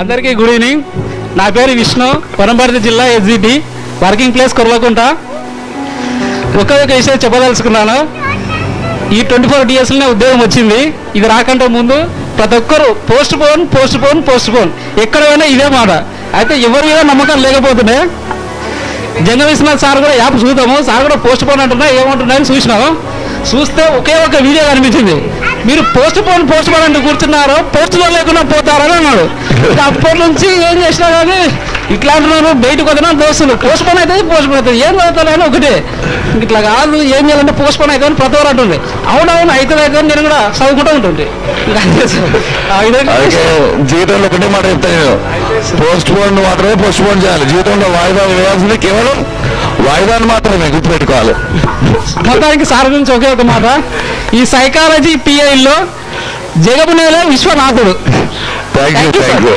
అందరికీ good evening. నా పేరు విష్ణు వనపర్తి జిల్లా ఎస్జిటి వర్కింగ్ ప్లేస్ కొరవకుంట ఒకే ఒక విషయం చెప్పదలుచుకున్నాను. ఈ ట్వంటీ ఫోర్ డిఎస్లోనే ఉద్యోగం వచ్చింది. ఇది రాకంటే ముందు ప్రతి ఒక్కరు postpone postpone postpone ఎక్కడ పోయినా ఇదే మాట. అయితే ఎవరి మీద నమ్మకం లేకపోతుండే జంగ విశ్వనాథ్ సార్ కూడా యాప్ చూద్దాము. సార్ కూడా పోస్ట్ పోన్ అంటున్నా ఏమంటున్నాయని చూసినాము. చూస్తే ఒకే ఒక వీడియో కనిపించింది. మీరు పోస్ట్ పోన్ పోస్ట్ పోన్ అంటూ కూర్చున్నారు. పోస్ట్ పోన్ లేకుండా పోతారని అన్నాడు. అప్పటి నుంచి ఏం చేసినా కానీ ఇట్లా అంటున్నారు బయటకు వదిన దోస్తులు పోస్ట్ పోన్ అవుతుంది పోస్ట్ పోన్ అవుతుంది. ఏం చదువుతాను ఒకటే. ఇట్లా కాదు ఏం చేయాలంటే పోస్ట్ పోన్ అవుతుంది ప్రతి ఒక్కరు అంటుంది అవునవును అవుతుంది అవుతుంది నేను కూడా చదువుకుంటూ ఉంటుంది జీవితంలో ఒకటే మాట చెప్తాను పోస్ట్ పోన్ మాత్రమే పోస్ట్ పోన్ చేయాలి. జీవితంలో వాయిదా వేయాల్సింది కేవలం వాయిదాన్ని మాత్రమే గుర్తుపెట్టుకోవాలి. మొత్తానికి సార్ గురించి ఒకే ఒక మాట. ఈ సైకాలజీ పిఐలో జగబునేలో విశ్వనాథుడు. Thank you. Thank you